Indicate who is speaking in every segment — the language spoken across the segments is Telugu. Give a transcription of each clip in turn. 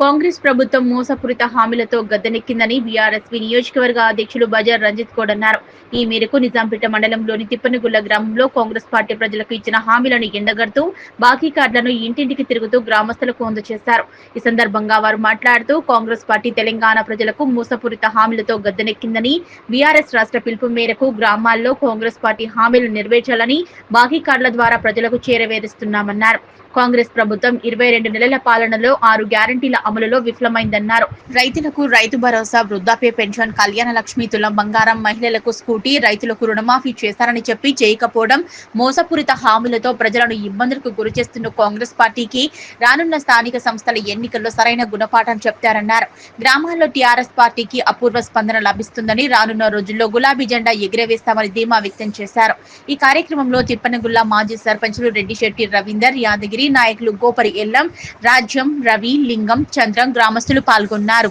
Speaker 1: కాంగ్రెస్ ప్రభుత్వం మోసపూరిత హామీలతో గద్దెనెక్కిందని బీఆర్ఎస్పీ నియోజకవర్గ అధ్యక్షులు బజార్ రంజిత్ గౌడ్ అన్నారు. ఈ మేరకు నిజాంపేట మండలంలోని తిప్పనగుల్ల గ్రామంలో కాంగ్రెస్ పార్టీ ప్రజలకు ఇచ్చిన హామీలను ఎండగడుతూ బాకీ కార్డులను ఇంటింటికి తిరుగుతూ గ్రామస్తులకు అందజేశారు. ఈ సందర్భంగా వారు మాట్లాడుతూ కాంగ్రెస్ పార్టీ తెలంగాణ ప్రజలకు మోసపూరిత హామీలతో గద్దెనెక్కిందని బీఆర్ఎస్ రాష్ట్ర పిలుపు మేరకు గ్రామాల్లో కాంగ్రెస్ పార్టీ హామీలు నెరవేర్చాలని బాకీ కార్డుల ద్వారా ప్రజలకు చేరవేరుస్తున్నామన్నారు. కాంగ్రెస్ ప్రభుత్వం ఇరవై రెండు నెలల పాలనలో ఆరు గ్యారంటీల అమలులో విఫలమైందన్నారు. రైతులకు రైతు భరోసా వృద్ధాప్య పెన్షన్ కళ్యాణ లక్ష్మి తులం బంగారం మహిళలకు స్కూటీ రైతులకు రుణమాఫీ చేస్తారని చెప్పి చేయకపోవడం మోసపూరిత హామీలతో ప్రజలను ఇబ్బందులకు గురి చేస్తున్న కాంగ్రెస్ పార్టీకి రానున్న స్థానిక సంస్థల ఎన్నికల్లో సరైన గుణపాఠం చెప్తారన్నారు. గ్రామాల్లో టీఆర్ఎస్ పార్టీకి అపూర్వ స్పందన లభిస్తుందని రానున్న రోజుల్లో గులాబీ జెండా ఎగిరవేస్తామని ధీమా వ్యక్తం చేశారు. ఈ కార్యక్రమంలో తిప్పనగుల్ల మాజీ సర్పంచులు రెడ్డిశెట్టి రవీందర్ యాదగిరి నాయకులు గోపరి ఎల్లం రాజ్యం రవి లింగం చంద్రం గ్రామస్తులు పాల్గొన్నారు.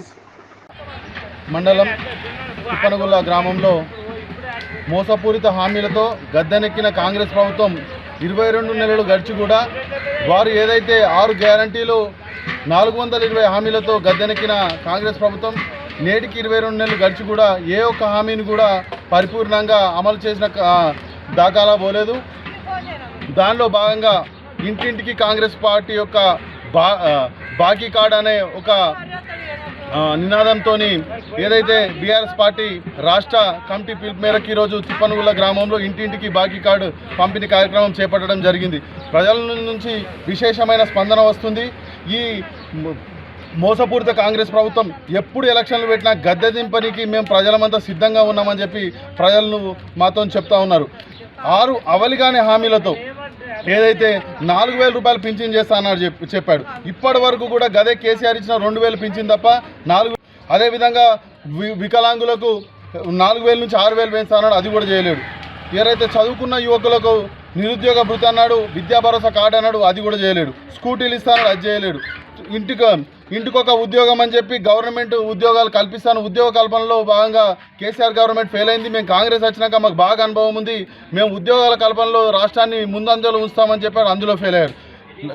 Speaker 2: మండలం తిప్పనగుల్ల గ్రామంలో మోసపూరిత హామీలతో గద్దెనెక్కిన కాంగ్రెస్ ప్రభుత్వం ఇరవై రెండు నెలలు గడిచి కూడా వారు ఏదైతే ఆరు గ్యారంటీలు నాలుగు వందల ఇరవై హామీలతో గద్దెనెక్కిన కాంగ్రెస్ ప్రభుత్వం నేటికి ఇరవై రెండు నెలలు గడిచి కూడా ఏ ఒక్క హామీని కూడా పరిపూర్ణంగా అమలు చేసిన దాఖలా పోలేదు. దానిలో భాగంగా ఇంటింటికి కాంగ్రెస్ పార్టీ యొక్క బా బాకీ కార్డ్ అనే ఒక నినాదంతో ఏదైతే బీఆర్ఎస్ పార్టీ రాష్ట్ర కమిటీ పిలుపు మేరకు ఈరోజు తిప్పనుగుల గ్రామంలో ఇంటింటికి బాకీ కార్డు పంపిణీ కార్యక్రమం చేపట్టడం జరిగింది. ప్రజల నుంచి విశేషమైన స్పందన వస్తుంది. ఈ మోసపూరిత కాంగ్రెస్ ప్రభుత్వం ఎప్పుడు ఎలక్షన్లు పెట్టినా గద్దె దింపనికి మేము ప్రజలమంతా సిద్ధంగా ఉన్నామని చెప్పి ప్రజలను మాతో చెప్తా ఉన్నారు. ఆరు అవలిగానే హామీలతో ఏదైతే నాలుగు వేల రూపాయలు పింఛన్ చేస్తానని చెప్పి చెప్పాడు. ఇప్పటి వరకు కూడా గదే కేసీఆర్ ఇచ్చిన రెండు వేలు పింఛన్ తప్ప నాలుగు అదేవిధంగా వి వికలాంగులకు నాలుగు వేల నుంచి ఆరు వేలు పెంచుతాన్నాడు అది కూడా చేయలేడు. ఎవరైతే చదువుకున్న యువకులకు నిరుద్యోగ భృతి అన్నాడు విద్యా భరోసా కార్డు అన్నాడు అది కూడా చేయలేడు. స్కూటీలు ఇస్తాడు అది చేయలేడు. ఇంటికి ఇంటికొక ఉద్యోగం అని చెప్పి గవర్నమెంట్ ఉద్యోగాలు కల్పిస్తాను. ఉద్యోగ కల్పనలో భాగంగా కేసీఆర్ గవర్నమెంట్ ఫెయిల్ అయింది. మేము కాంగ్రెస్ వచ్చినాక మాకు బాగా అనుభవం ఉంది. మేము ఉద్యోగాల కల్పనలో రాష్ట్రాన్ని ముందంజలో ఉంచుతామని చెప్పారు. అందులో ఫెయిల్ అయ్యారు.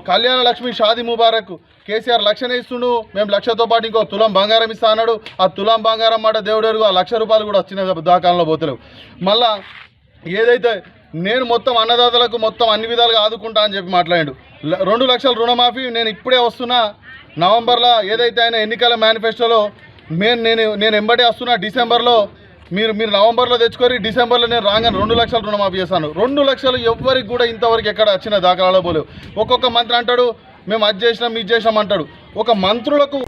Speaker 2: కళ్యాణ లక్ష్మి షాది ముబారక్ కేసీఆర్ లక్షనే ఇస్తుండు. మేము లక్షతో పాటు ఇంకో తులం బంగారం ఇస్తా అన్నాడు. ఆ తులం బంగారం మాట దేవుడెరుగు. ఆ లక్ష రూపాయలు కూడా వచ్చిన దాకాలంలో పోతలేవు. మళ్ళా ఏదైతే నేను మొత్తం అన్నదాతలకు మొత్తం అన్ని విధాలుగా ఆదుకుంటా అని చెప్పి మాట్లాడాడు. రెండు లక్షల రుణమాఫీ నేను ఇప్పుడే వస్తున్నా. నవంబర్లో ఏదైతే ఆయన ఎన్నికల మేనిఫెస్టోలో మేము నేను నేను ఎంబడే వస్తున్నా డిసెంబర్లో మీరు మీరు నవంబర్లో తెచ్చుకొని డిసెంబర్లో నేను రాగానే రెండు లక్షలు రుణమాఫీ చేస్తాను రెండు లక్షలు ఎవ్వరికి కూడా ఇంతవరకు ఎక్కడ వచ్చిన దాఖలాలో పోలేవు ఒక్కొక్క మంత్రి అంటాడు మేము అది చేసినాం ఇది చేసినాం అంటాడు. ఒక మంత్రులకు